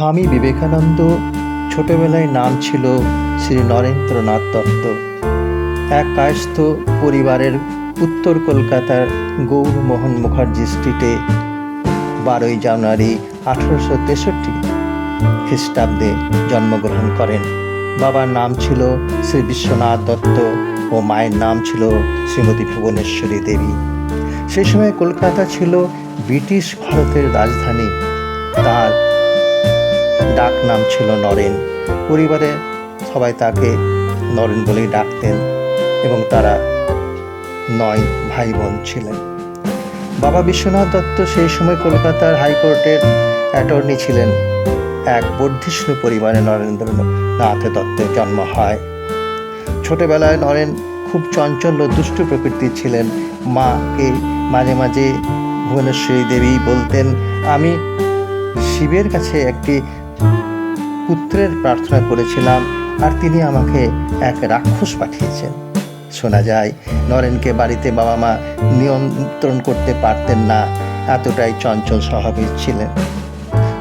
স্বামী বিবেকানন্দ ছোটবেলায় নাম ছিল শ্রী নরেন্দ্রনাথ দত্ত। এক কায়স্থ পরিবারের উত্তর কলকাতার গৌরমোহন মুখার্জি স্ট্রিটে বারোই জানুয়ারি আঠারোশো তেষট্টি খ্রিস্টাব্দে জন্মগ্রহণ করেন। বাবার নাম ছিল শ্রী বিশ্বনাথ দত্ত ও মায়ের নাম ছিল শ্রীমতী ভুবনেশ্বরী দেবী। সেই সময় কলকাতা ছিল ব্রিটিশ ভারতের রাজধানী। তার ডাক নাম ছিল নরেন। পরিবারে সবাই তাকে নরেন বলেই ডাকতেন এবং তারা নয় ভাই বোন ছিলেন। বাবা বিশ্বনাথ দত্ত সেই সময় কলকাতার হাইকোর্টের অ্যাটর্নি ছিলেন। এক বর্ধিষ্ণু পরিবারে নরেন্দ্রনাথ দত্তের জন্ম হয়। ছোটবেলায় নরেন খুব চঞ্চল ও দুষ্টু প্রকৃতির ছিলেন। মাকে মাঝে মাঝে ভুবনেশ্বরী দেবী বলতেন, আমি শিবের কাছে একটি পুত্রের প্রার্থনা করেছিলাম আর তিনি আমাকে এক রাক্ষস পাঠিয়েছেন। শোনা যায়, নরেনকে বাড়িতে বাবা মা নিয়ন্ত্রণ করতে পারতেন না, এতটাই চঞ্চল স্বভাবের ছিলেন।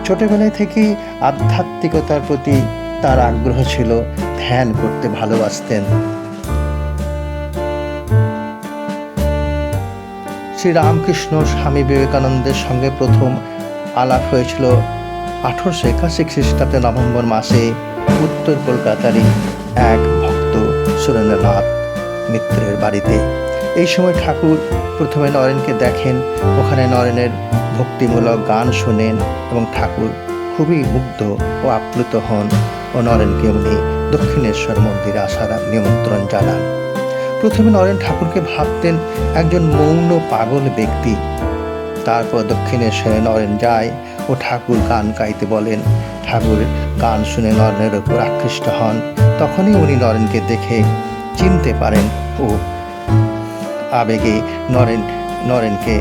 ছোটবেলায় থেকেই আধ্যাত্মিকতার প্রতি তার আগ্রহ ছিল ধ্যান করতে ভালোবাসতেন। শ্রী রামকৃষ্ণ স্বামী বিবেকানন্দের সঙ্গে প্রথম আলাপ হয়েছিল আঠারোশো একাশি খ্রিস্টাব্দে নভেম্বর মাসে উত্তর কলকাতারই এক ভক্ত সুরেন্দ্রনাথ মিত্রের বাড়িতে। এই সময় ঠাকুর প্রথমে নরেনকে দেখেন, ওখানে নরেনের ভক্তিমূলক গান শোনেন এবং ঠাকুর খুবই মুগ্ধ ও আপ্লুত হন ও নরেনকে উনি দক্ষিণেশ্বর মন্দিরে আসার নিমন্ত্রণ জানান। প্রথমে নরেন ঠাকুরকে ভাবতেন, একজন মৌন পাগল ব্যক্তি। তারপর দক্ষিণেশ্বরে নরেন যায় ও ঠাকুর গান গাইতে বলেন। ঠাকুর গান শুনে নরেনের ওপর আকৃষ্ট হন। তখনই উনি নরেনকে দেখে চিনতে পারেন, ও আবেগে নরেন, নরেনকে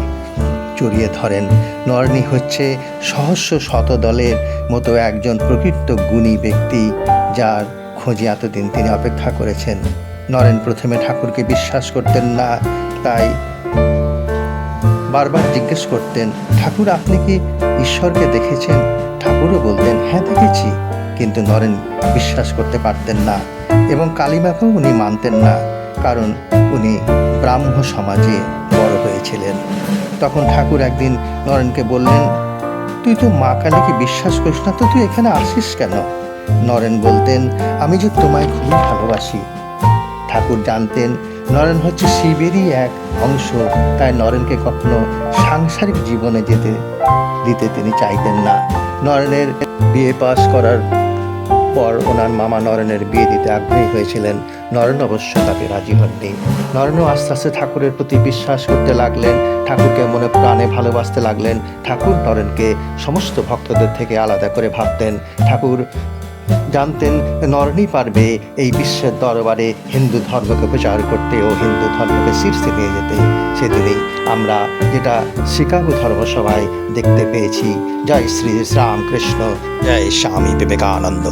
জড়িয়ে ধরেন। নরেনই হচ্ছে সহস্র শতদলের মতো একজন প্রকৃত গুণী ব্যক্তি, যার খোঁজে এতদিন তিনি অপেক্ষা করেছেন। নরেন প্রথমে ঠাকুরকে বিশ্বাস করতেন না, তাই বারবার জিজ্ঞেস করতেন, ঠাকুর, আপনি কি ঈশ্বরকে দেখেছেন? ঠাকুরও বলতেন হ্যাঁ দেখেছি। কিন্তু নরেন বিশ্বাস করতে পারতেন না এবং কালিমাকেও উনি মানতেন না, কারণ উনি ব্রাহ্ম সমাজে বড় হয়েছিলেন। তখন ঠাকুর একদিন নরেনকে বললেন, তুই তো মা কালীকে বিশ্বাস করিস না, তো তুই এখানে আসিস কেন? নরেন বলতেন, আমি যে তোমায় খুবই ভালোবাসি। ঠাকুর জানতেন নরেন হচ্ছে শিবেরই এক অংশ। তাই নরেনকে কখনো সাংসারিক জীবনে যেতে, দিতে তিনি চাইতেন না। নরেনের বিয়ে পাস করার পর ওনার মামা নরেনের বিয়ে দিতে আগ্রহী হয়েছিলেন। নরেন অবশ্য তাকে রাজি হননি। নরেনও আস্তে আস্তে ঠাকুরের প্রতি বিশ্বাস করতে লাগলেন, ঠাকুরকে মনে প্রাণে ভালোবাসতে লাগলেন। ঠাকুর নরেনকে সমস্ত ভক্তদের থেকে আলাদা করে ভাবতেন। ঠাকুর জানতেন নরনি পারবে এই বিশ্বের দরবারে হিন্দু ধর্মকে প্রচার করতে ও হিন্দু ধর্মকে শীর্ষে নিয়ে যেতে। সেদিনে আমরা যেটা শিকাগো ধর্মসভায় দেখতে পেয়েছি। জয় শ্রী রামকৃষ্ণ জয় স্বামী বিবেকানন্দ।